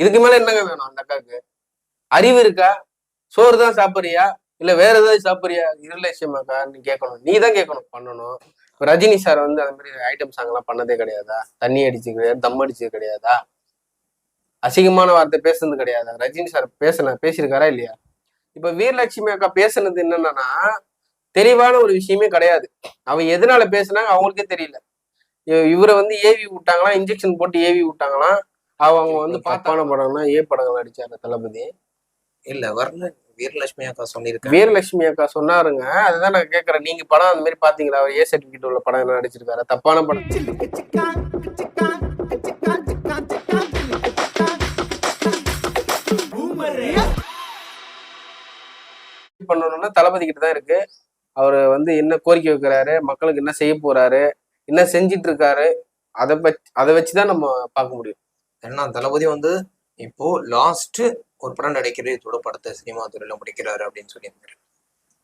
இதுக்கு மேல என்னங்க வேணும் அந்த அக்காவுக்கு அறிவு இருக்கா? சோறு தான் சாப்பிடுறியா? இல்ல வேற ஏதாவது சாப்பிடுறியா? இருலட்சியமாக்கா நீ கேட்கணும். நீ தான் கேட்கணும் பண்ணணும். இப்போ ரஜினி சார் வந்து அந்த மாதிரி ஐட்டம் சாங் எல்லாம் பண்ணதே கிடையாதா? தண்ணி அடிச்சு கிடையாது தம் அடிச்சது கிடையாதா? அசிங்கமான வார்த்தை பேசுனது கிடையாதா? ரஜினி சார் பேசல பேசியிருக்காரா இல்லையா? இப்ப வீரலட்சுமி அக்கா பேசுனது என்னன்னா தெளிவான ஒரு விஷயமே கிடையாது. அவன் எதனால பேசுனாங்க அவங்களுக்கே தெரியல. இவரை வந்து ஏவி விட்டாங்களாம் இன்ஜெக்ஷன் போட்டு ஏவி விட்டாங்களாம். அவங்க வந்து பாத்தான படம்னா ஏ படங்கள் நடிச்சாரு தளபதி? இல்ல வரல வீரலட்சுமி அக்கா சொல்லியிருக்கேன் வீரலட்சுமி அக்கா சொன்னாருங்க. அதுதான் நான் கேக்குறேன். நீங்க படம் அந்த மாதிரி பாத்தீங்களா? அவர் ஏ சர்டிபிகேட் உள்ள படம் என்ன நடிச்சிருக்காரு? தப்பான படம். பண்ணணும்னா தளபதி கிட்ட தான் இருக்கு. அவர் வந்து என்ன கோரிக்கை வைக்கிறாரு? மக்களுக்கு என்ன செய்ய போறாரு? என்ன செஞ்சிட்டு இருக்காரு? அதை பத்தி அதை வச்சுதான் நம்ம பார்க்க முடியும். ஏன்னா தளபதி வந்து இப்போ லாஸ்ட் ஒரு படம் நடிக்கிறது இதோட படத்தை சினிமா துறையில முடிக்கிறாரு அப்படின்னு சொல்லியிருந்தாரு.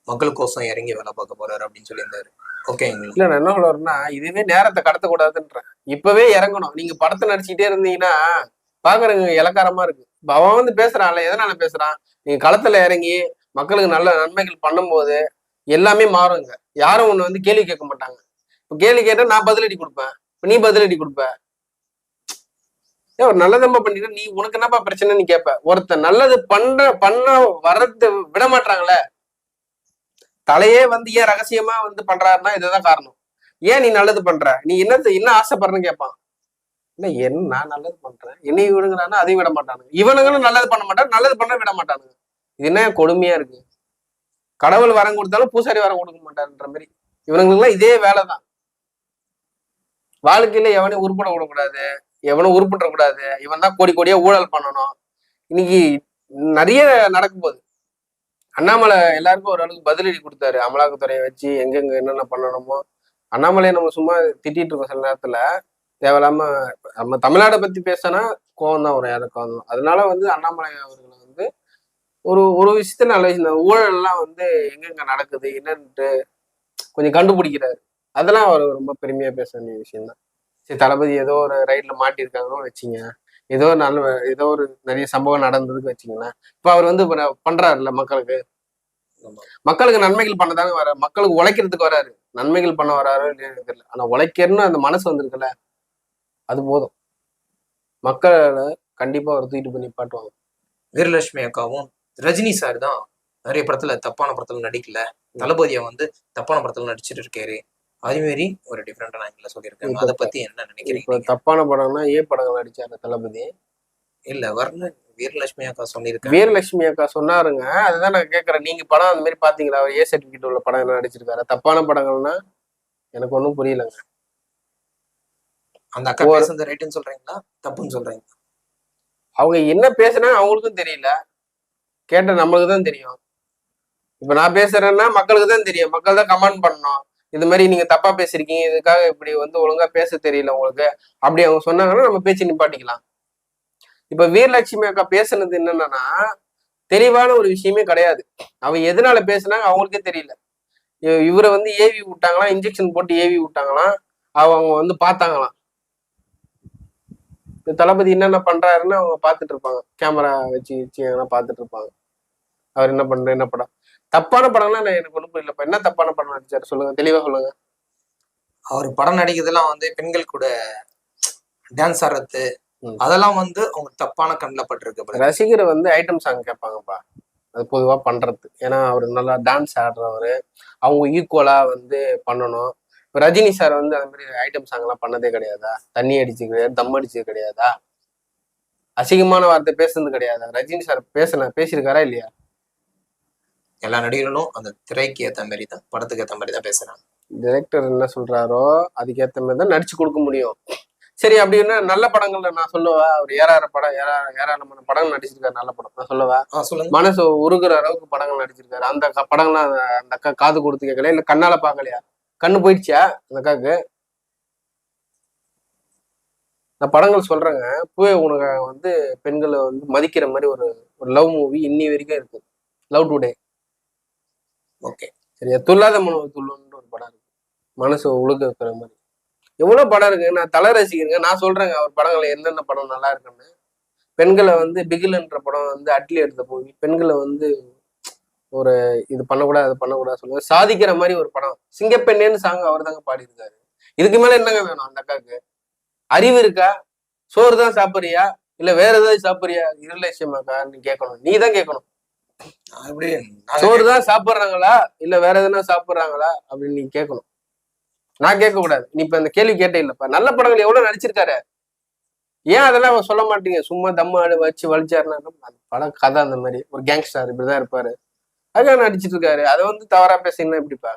மக்களுக்கோசம் இறங்கி வேலை பார்க்க போறாரு அப்படின்னு சொல்லியிருந்தாரு. ஓகேங்களா இல்ல நான் என்ன சொல்றேன்னா இதுவே நேரத்தை கடத்தக்கூடாதுன்றேன். இப்பவே இறங்கணும். நீங்க படத்தை நடிச்சுக்கிட்டே இருந்தீங்கன்னா பாக்குறவங்க இலக்காரமா இருக்கு. இப்ப அவன் வந்து பேசுறான்ல எதனால பேசுறான்? நீங்க களத்துல இறங்கி மக்களுக்கு நல்ல நன்மைகள் பண்ணும்போது எல்லாமே மாறுங்க. யாரும் ஒண்ணு வந்து கேள்வி கேட்க மாட்டாங்க. இப்ப கேள்வி கேட்டா நான் பதிலடி கொடுப்பேன். இப்ப நீ பதிலடி கொடுப்ப. ஏன் ஒரு நல்லதம்மா பண்ணிட்டு நீ உனக்கு என்னப்பா பிரச்சனை நீ கேட்ப நல்லது பண்ற பண்ண வர்றது விட மாட்டாங்களே தலையே வந்து ஏன் ரகசியமா வந்து பண்றாருன்னா இதுதான் காரணம். ஏன் நீ நல்லது பண்ற? நீ என்ன என்ன ஆசைப்படுறன்னு கேட்பான் இல்ல என்ன நான் நல்லது பண்றேன். என்னை விடுங்கிறானா அதையும் விட மாட்டானுங்க. இவனுங்களும் நல்லது பண்ண மாட்டான் நல்லது பண்ண விட மாட்டானுங்க. இது என்ன கொடுமையா இருக்கு? கடவுள் வரம் கொடுத்தாலும் பூசாரி வரம் கொடுக்க மாட்டாருன்ற மாதிரி. இவனுங்களுக்குலாம் இதே வேலைதான். வாழ்க்கையில எவனையும் உருப்பட விடக்கூடாது. எவனும் உருப்பிட்ட கூடாது இவன் தான் கோடி கோடியா ஊழல் பண்ணணும். இன்னைக்கு நிறைய நடக்கும் போகுது அண்ணாமலை எல்லாருக்கும் ஓரளவுக்கு பதிலடி கொடுத்தாரு. அமலாக்கத்துறையை வச்சு எங்கெங்க என்னென்ன பண்ணணுமோ. அண்ணாமலையை நம்ம சும்மா திட்டிட்டு இருக்கோம் சில நேரத்துல. தேவையில்லாம நம்ம தமிழ்நாடை பத்தி பேசினா கோவம் தான் வரும் யாருக்கு கோவம் அதனால வந்து அண்ணாமலை அவர்களை வந்து ஒரு ஒரு விஷயத்துல நல்ல விஷயம் ஊழல்லாம் ஊழல் எல்லாம் வந்து எங்கெங்க நடக்குது என்னன்ட்டு கொஞ்சம் கண்டுபிடிக்கிறாரு. அதெல்லாம் அவர் ரொம்ப பெருமையா பேச வேண்டிய விஷயம்தான். சரி தளபதி ஏதோ ஒரு ரைட்ல மாட்டியிருக்காங்கன்னு வச்சுங்க. ஏதோ நல்ல ஏதோ ஒரு நிறைய சம்பவம் நடந்ததுக்கு வச்சுங்களேன். இப்ப அவர் வந்து பண்றாருல்ல மக்களுக்கு? மக்களுக்கு நன்மைகள் பண்ணதாங்க வர மக்களுக்கு உழைக்கிறதுக்கு வராரு. நன்மைகள் பண்ண வராரோ இல்லையோ தெரியல. ஆனா உழைக்கிறன்னு அந்த மனசு வந்திருக்குல்ல அது போதும். மக்களை கண்டிப்பா அவர் தூக்கிட்டு பண்ணி பாட்டுவாங்க வீரலட்சுமி அக்காவும் ரஜினி சார் தான் நிறைய படத்துல தப்பான படத்துல நடிக்கல. தளபதியை வந்து தப்பான படத்துல நடிச்சிட்டு இருக்காரு. அதே மாதிரி ஒரு டிஃப்ரெண்டான ஆங்கிள் சொல்லியிருக்காங்க. அதை பத்தி என்ன நினைக்கிறீங்க தப்பான படம்னா ஏ படங்கள் நடிச்சாரு தளபதி. இல்ல வரல வீரலட்சுமி அக்கா சொல்லியிருக்காங்க. வீரலட்சுமி அக்கா சொன்னாருங்க. அதுதான் நான் கேக்குறேன். நீங்க படம் அந்த மாதிரி பாத்தீங்களா? அவர் ஏ சர்டிபிகேட் உள்ள படம் என்ன நடிச்சிருக்காரு? தப்பான படங்கள்னா எனக்கு ஒன்றும் புரியலங்க. அந்த அக்கா பேசுறது ரைட்டுன்னு சொல்றீங்களா? தப்புன்னு சொல்றீங்க அவங்க என்ன பேசுனாங்க அவங்களுக்கும் தெரியல. கேட்ட நம்மளுக்கு தான் தெரியும். இப்ப நான் பேசுறேன்னா மக்களுக்கு தான் தெரியும். மக்கள் தான் கமெண்ட் பண்ணணும். இது மாதிரி நீங்க தப்பா பேசிருக்கீங்க இதுக்காக இப்படி வந்து ஒழுங்கா பேச தெரியல உங்களுக்கு அப்படி அவங்க சொன்னாங்கன்னா நம்ம பேச்சு நிப்பாட்டிக்கலாம். இப்ப வீரலட்சுமி அக்கா பேசுனது என்னன்னா தெளிவான ஒரு விஷயமே கிடையாது. அவ எதனால பேசுனாங்க அவங்களுக்கே தெரியல. இவரை வந்து ஏவி விட்டாங்களாம் இன்ஜெக்ஷன் போட்டு ஏவி விட்டாங்களாம் அவங்க வந்து பார்த்தாங்களாம். இந்த தளபதி என்னென்ன பண்றாருன்னு அவங்க பார்த்துட்டு இருப்பாங்க. கேமரா வச்சு வச்சு எங்கன்னா பார்த்துட்டு இருப்பாங்க. அவர் என்ன பண்ற என்ன படம்? தப்பான படம்லாம் நான் எனக்கு ஒன்றும் புரியலப்பா என்ன தப்பான படம் நடிச்சாரு சொல்லுங்க. தெளிவா சொல்லுங்க. அவர் படம் நடிக்கிறதெல்லாம் வந்து பெண்கள் கூட டான்ஸ் ஆடுறது. அதெல்லாம் வந்து அவங்க தப்பான கண்ணில் பட்டிருக்கு. ரசிகர் வந்து ஐட்டம் சாங் கேட்பாங்கப்பா. அது பொதுவா பண்றது. ஏன்னா அவர் நல்லா டான்ஸ் ஆடுறவர். அவங்க ஈக்குவலா வந்து பண்ணணும். ரஜினி சார் வந்து அந்த மாதிரி ஐட்டம் சாங் எல்லாம் பண்ணதே கிடையாதா? தண்ணி அடிச்சு கிடையாது தம் அடிச்சது கிடையாதா? அசிங்கமான வார்த்தை பேசுனது கிடையாதா? ரஜினி சார் பேசின பேசியிருக்காரா இல்லையா? எல்லா நடிகர்களும் அந்த திரைக்கு ஏத்த மாதிரி தான் படத்துக்கு ஏத்த மாதிரி தான் பேசுறாங்க. டைரக்டர் என்ன சொல்றாரோ அதுக்கேத்த மாதிரி தான் நடிச்சு கொடுக்க முடியும். சரி அப்படின்னா நல்ல படங்கள்ல நான் சொல்லவா? அவர் ஏறார படம் ஏறா ஏராளமான படம் நடிச்சிருக்காரு நல்ல படம். நான் சொல்லவா? ஆ சொல்லுங்க. மனசு உருகுற அளவுக்கு படங்கள் நடிச்சிருக்காரு. அந்த படங்கள்லாம் அந்த அந்த அக்கா காது கொடுத்து கேட்கல இல்ல கண்ணால பாக்கலையா கண்ணு போயிடுச்சா அந்த அக்காக்கு நான் படங்கள் சொல்றேங்க. பூவே உனக்கு வந்து பெண்களை வந்து மதிக்கிற மாதிரி ஒரு ஒரு லவ் மூவி இன்னி வரைக்கும் இருக்கு. Love today okay. சரியா? துல்லாத மனு துள்ளுன்னு ஒரு படம் இருக்கு. மனசு உழுக வைக்கிற மாதிரி. எவ்வளவு படம் இருக்கு? நான் தலை ரசிக்கிறேங்க நான் சொல்றேங்க அவர் படங்கள் எந்தெந்த படம் நல்லா இருக்குன்னு. பெண்களை வந்து பிகில்ன்ற படம் வந்து அட்லி எடுத்த மூவி பெண்களை வந்து ஒரு இது பண்ணக்கூடாது அது பண்ணக்கூடாது சொல்லுவாங்க. சாதிக்கிற மாதிரி ஒரு படம். சிங்கப்பெண்ணேன்னு சாங் அவர் தாங்க பாடியிருக்காரு. இதுக்கு மேல என்னங்க வேணும் அந்த அக்காவுக்கு அறிவு இருக்கா? சோறு தான் சாப்பிட்றியா? இல்ல வேற ஏதாவது சாப்பிட்றியா? ரிலேஷமாக்கான்னு கேட்கணும். நீ தான் கேட்கணும். அப்படி சோறு தான் சாப்பிடுறாங்களா? இல்ல வேற எதுனா சாப்பிடுறாங்களா? அப்படின்னு நீ கேட்கணும். நான் கேட்க கூடாது. நீ இப்ப இந்த கேள்வி கேட்டே இல்லப்பா. நல்ல படங்கள் எவ்வளவு நடிச்சிருக்காரு? ஏன் அதெல்லாம் சொல்ல மாட்டீங்க? சும்மா தம்ம ஆடு வச்சு வலிச்சாருன்னா அந்த படம் கதை அந்த மாதிரி. ஒரு கேங்ஸ்டர் இப்படிதான் இருப்பாரு. அதுக்காக நடிச்சிட்டு இருக்காரு. அதை வந்து தவறா பேசினா எப்படிப்பா?